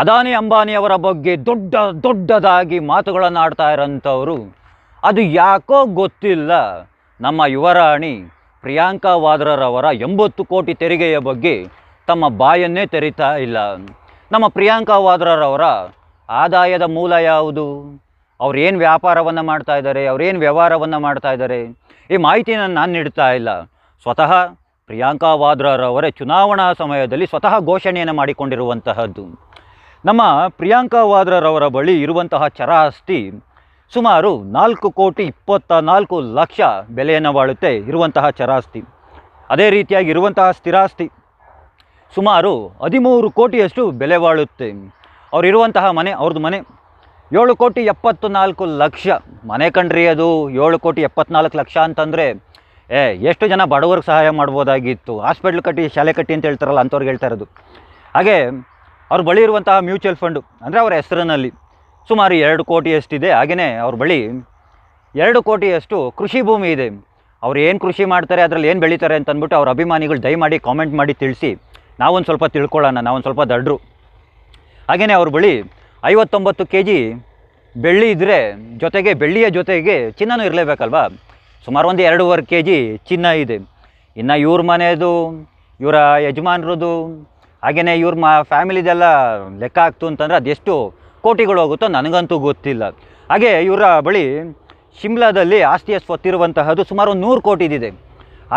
ಅದಾನಿ ಅಂಬಾನಿಯವರ ಬಗ್ಗೆ ದೊಡ್ಡ ದೊಡ್ಡದಾಗಿ ಮಾತುಗಳನ್ನು ಆಡ್ತಾ ಇರೋಂಥವ್ರು. ಅದು ಯಾಕೋ ಗೊತ್ತಿಲ್ಲ. ನಮ್ಮ ಯುವರಾಣಿ ಪ್ರಿಯಾಂಕಾ ವಾದ್ರರವರ ಎಂಬತ್ತು ಕೋಟಿ ತೆರಿಗೆಯ ಬಗ್ಗೆ ತಮ್ಮ ಬಾಯನ್ನೇ ತೆರಿತಾ ಇಲ್ಲ. ನಮ್ಮ ಪ್ರಿಯಾಂಕಾ ವಾದ್ರರವರ ಆದಾಯದ ಮೂಲ ಯಾವುದು? ಅವ್ರೇನು ವ್ಯಾಪಾರವನ್ನು ಮಾಡ್ತಾ ಇದ್ದಾರೆ ಅವ್ರೇನು ವ್ಯವಹಾರವನ್ನು ಮಾಡ್ತಾ ಇದ್ದಾರೆ ಈ ಮಾಹಿತಿನ ನಾನು ನೀಡ್ತಾ ಇಲ್ಲ. ಸ್ವತಃ ಪ್ರಿಯಾಂಕಾ ವಾದ್ರರವರೇ ಚುನಾವಣಾ ಸಮಯದಲ್ಲಿ ಸ್ವತಃ ಘೋಷಣೆಯನ್ನು ಮಾಡಿಕೊಂಡಿರುವಂತಹದ್ದು. ನಮ್ಮ ಪ್ರಿಯಾಂಕಾ ವಾದ್ರರವರ ಬಳಿ ಇರುವಂತಹ ಚರಾಸ್ತಿ ಸುಮಾರು ನಾಲ್ಕು ಕೋಟಿ ಇಪ್ಪತ್ತ ನಾಲ್ಕು ಲಕ್ಷ ಬೆಲೆಯನ್ನು ಬಾಳುತ್ತೆ ಇರುವಂತಹ ಚರಾಸ್ತಿ. ಅದೇ ರೀತಿಯಾಗಿ ಇರುವಂತಹ ಸ್ಥಿರಾಸ್ತಿ ಸುಮಾರು ಹದಿಮೂರು ಕೋಟಿಯಷ್ಟು ಬೆಲೆ ಬಾಳುತ್ತೆ. ಅವರಿರುವಂತಹ ಮನೆ ಅವ್ರದ್ದು ಮನೆ ಏಳು ಕೋಟಿ ಎಪ್ಪತ್ತು ನಾಲ್ಕು ಲಕ್ಷ. ಮನೆ ಕಂಡ್ರಿ ಅದು, ಏಳು ಕೋಟಿ ಎಪ್ಪತ್ನಾಲ್ಕು ಲಕ್ಷ ಅಂತಂದರೆ, ಏ, ಎಷ್ಟು ಜನ ಬಡವರಿಗೆ ಸಹಾಯ ಮಾಡ್ಬೋದಾಗಿತ್ತು? ಹಾಸ್ಪಿಟ್ಲ್ ಕಟ್ಟಿ, ಶಾಲೆ ಕಟ್ಟಿ ಅಂತ ಹೇಳ್ತಾರಲ್ಲ, ಅಂಥವ್ರಿಗೆ ಹೇಳ್ತಾ ಇರೋದು. ಹಾಗೆ ಅವ್ರ ಬಳಿ ಇರುವಂತಹ ಮ್ಯೂಚುವಲ್ ಫಂಡು ಅಂದರೆ ಅವರ ಹೆಸರಿನಲ್ಲಿ ಸುಮಾರು ಎರಡು ಕೋಟಿಯಷ್ಟಿದೆ. ಹಾಗೆಯೇ ಅವ್ರ ಬಳಿ ಎರಡು ಕೋಟಿಯಷ್ಟು ಕೃಷಿ ಭೂಮಿ ಇದೆ. ಅವ್ರು ಏನು ಕೃಷಿ ಮಾಡ್ತಾರೆ, ಅದರಲ್ಲಿ ಏನು ಬೆಳೀತಾರೆ ಅಂತ ಅಂದ್ಬಿಟ್ಟು ಅವ್ರ ಅಭಿಮಾನಿಗಳು ದಯಮಾಡಿ ಕಾಮೆಂಟ್ ಮಾಡಿ ತಿಳಿಸಿ. ನಾವೊಂದು ಸ್ವಲ್ಪ ತಿಳ್ಕೊಳ್ಳೋಣ, ನಾವೊಂದು ಸ್ವಲ್ಪ ದಡ್ರು. ಹಾಗೆಯೇ ಅವ್ರ ಬಳಿ ಐವತ್ತೊಂಬತ್ತು ಕೆ ಜಿ ಬೆಳ್ಳಿ ಇದ್ದರೆ ಜೊತೆಗೆ, ಬೆಳ್ಳಿಯ ಜೊತೆಗೆ ಚಿನ್ನನೂ ಇರಲೇಬೇಕಲ್ವಾ? ಸುಮಾರು ಒಂದು ಎರಡೂವರೆ ಕೆ ಜಿ ಚಿನ್ನ ಇದೆ. ಇನ್ನು ಇವ್ರ ಮನೆಯದು ಇವರ ಯಜಮಾನ್ರದ್ದು ಹಾಗೆಯೇ ಇವ್ರ ಮಾ ಫ್ಯಾಮಿಲಿದೆಲ್ಲ ಲೆಕ್ಕ ಆಗ್ತು ಅಂತಂದರೆ ಅದೆಷ್ಟು ಕೋಟಿಗಳು ಹೋಗುತ್ತೋ ನನಗಂತೂ ಗೊತ್ತಿಲ್ಲ. ಹಾಗೆ ಇವರ ಬಳಿ ಶಿಮ್ಲಾದಲ್ಲಿ ಆಸ್ತಿಯ ಸ್ವತ್ತಿರುವಂತಹದ್ದು ಸುಮಾರು ಒಂದು ನೂರು ಕೋಟಿದಿದೆ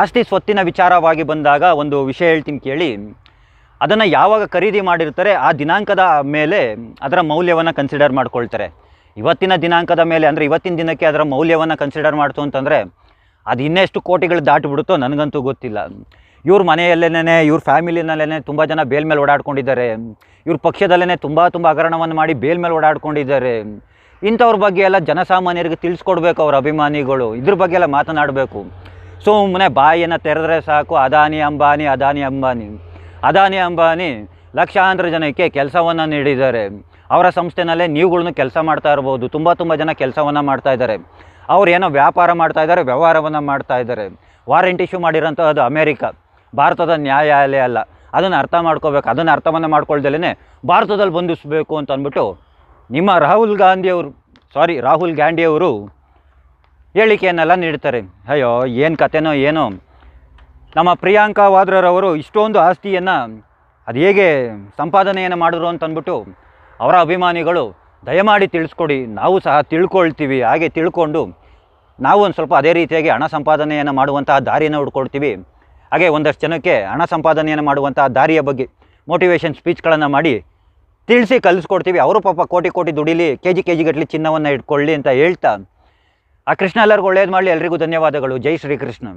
ಆಸ್ತಿ ಸ್ವತ್ತಿನ ವಿಚಾರವಾಗಿ ಬಂದಾಗ ಒಂದು ವಿಷಯ ಹೇಳ್ತೀನಿ ಕೇಳಿ. ಅದನ್ನು ಯಾವಾಗ ಖರೀದಿ ಮಾಡಿರ್ತಾರೆ ಆ ದಿನಾಂಕದ ಮೇಲೆ ಅದರ ಮೌಲ್ಯವನ್ನು ಕನ್ಸಿಡರ್ ಮಾಡ್ಕೊಳ್ತಾರೆ. ಇವತ್ತಿನ ದಿನಾಂಕದ ಮೇಲೆ ಅಂದರೆ ಇವತ್ತಿನ ದಿನಕ್ಕೆ ಅದರ ಮೌಲ್ಯವನ್ನು ಕನ್ಸಿಡರ್ ಮಾಡ್ತು ಅಂತಂದರೆ ಅದು ಇನ್ನೆಷ್ಟು ಕೋಟಿಗಳು ದಾಟಿಬಿಡುತ್ತೋ ನನಗಂತೂ ಗೊತ್ತಿಲ್ಲ. ಇವ್ರ ಮನೆಯಲ್ಲೇನೆ, ಇವ್ರ ಫ್ಯಾಮಿಲಿನಲ್ಲೇ ತುಂಬ ಜನ ಬೇಲ್ ಮೇಲೆ ಓಡಾಡ್ಕೊಂಡಿದ್ದಾರೆ. ಇವ್ರ ಪಕ್ಷದಲ್ಲೇ ತುಂಬ ತುಂಬ ಹಗರಣವನ್ನು ಮಾಡಿ ಬೇಲ್ ಮೇಲೆ ಓಡಾಡ್ಕೊಂಡಿದ್ದಾರೆ. ಇಂಥವ್ರ ಬಗ್ಗೆ ಎಲ್ಲ ಜನಸಾಮಾನ್ಯರಿಗೆ ತಿಳಿಸ್ಕೊಡ್ಬೇಕು ಅವ್ರ ಅಭಿಮಾನಿಗಳು. ಇದ್ರ ಬಗ್ಗೆ ಎಲ್ಲ ಮಾತನಾಡಬೇಕು. ಸುಮ್ಮನೆ ಬಾಯಿಯನ್ನು ತೆರೆದ್ರೆ ಸಾಕು. ಅದಾನಿ ಅಂಬಾನಿ ಅದಾನಿ ಅಂಬಾನಿ. ಅದಾನಿ ಅಂಬಾನಿ ಲಕ್ಷಾಂತರ ಜನಕ್ಕೆ ಕೆಲಸವನ್ನು ನೀಡಿದ್ದಾರೆ. ಅವರ ಸಂಸ್ಥೆನಲ್ಲೇ ನೀವುಗಳನ್ನು ಕೆಲಸ ಮಾಡ್ತಾ ಇರ್ಬೋದು. ತುಂಬ ತುಂಬ ಜನ ಕೆಲಸವನ್ನು ಮಾಡ್ತಾ ಇದ್ದಾರೆ. ಅವ್ರು ಏನೋ ವ್ಯಾಪಾರ ಮಾಡ್ತಾ ಇದ್ದಾರೆ, ವ್ಯವಹಾರವನ್ನು ಮಾಡ್ತಾ ಇದ್ದಾರೆ. ವಾರಂಟ್ ಇಶ್ಯೂ ಮಾಡಿರೋಂಥದ್ದು ಅಮೇರಿಕ. ಭಾರತದ ನ್ಯಾಯಾಲಯ ಅಲ್ಲ. ಅದನ್ನು ಅರ್ಥ ಮಾಡ್ಕೋಬೇಕು. ಅದನ್ನು ಅರ್ಥವನ್ನು ಮಾಡ್ಕೊಳ್ದಲೇ ಭಾರತದಲ್ಲಿ ಬಂಧಿಸಬೇಕು ಅಂತ ಅಂದ್ಬಿಟ್ಟು ನಿಮ್ಮ ರಾಹುಲ್ ಗಾಂಧಿಯವರು ಸಾರಿ ರಾಹುಲ್ ಗಾಂಧಿಯವರು ಹೇಳಿಕೆಯನ್ನೆಲ್ಲ ನೀಡ್ತಾರೆ. ಅಯ್ಯೋ, ಏನು ಕತೆನೋ ಏನೋ. ನಮ್ಮ ಪ್ರಿಯಾಂಕಾ ವಾದ್ರರವರು ಇಷ್ಟೊಂದು ಆಸ್ತಿಯನ್ನು ಅದು ಹೇಗೆ ಸಂಪಾದನೆಯನ್ನು ಮಾಡಿದ್ರು ಅಂತಂದ್ಬಿಟ್ಟು ಅವರ ಅಭಿಮಾನಿಗಳು ದಯಮಾಡಿ ತಿಳಿಸ್ಕೊಡಿ. ನಾವು ಸಹ ತಿಳ್ಕೊಳ್ತೀವಿ. ಹಾಗೆ ತಿಳ್ಕೊಂಡು ನಾವು ಒಂದು ಸ್ವಲ್ಪ ಅದೇ ರೀತಿಯಾಗಿ ಹಣ ಸಂಪಾದನೆಯನ್ನು ಮಾಡುವಂತಹ ದಾರಿಯನ್ನು ಹುಡ್ಕೊಳ್ತೀವಿ. ಹಾಗೆ ಒಂದಷ್ಟು ಜನಕ್ಕೆ ಹಣ ಸಂಪಾದನೆಯನ್ನು ಮಾಡುವಂಥ ದಾರಿಯ ಬಗ್ಗೆ ಮೋಟಿವೇಶನ್ ಸ್ಪೀಚ್ಗಳನ್ನು ಮಾಡಿ ತಿಳಿಸಿ ಕಲಿಸ್ಕೊಡ್ತೀವಿ. ಅವರು ಪಾಪ ಕೋಟಿ ಕೋಟಿ ದುಡಿಲಿ ಕೆ ಜಿ ಕೆ ಜಿಗಟ್ಟಲಿ ಚಿನ್ನವನ್ನು ಇಟ್ಕೊಳ್ಳಿ ಅಂತ ಹೇಳ್ತಾ ಆ ಕೃಷ್ಣ ಎಲ್ಲರಿಗೂ ಒಳ್ಳೇದು ಮಾಡಲಿ. ಎಲ್ರಿಗೂ ಧನ್ಯವಾದಗಳು. ಜೈ ಶ್ರೀಕೃಷ್ಣ.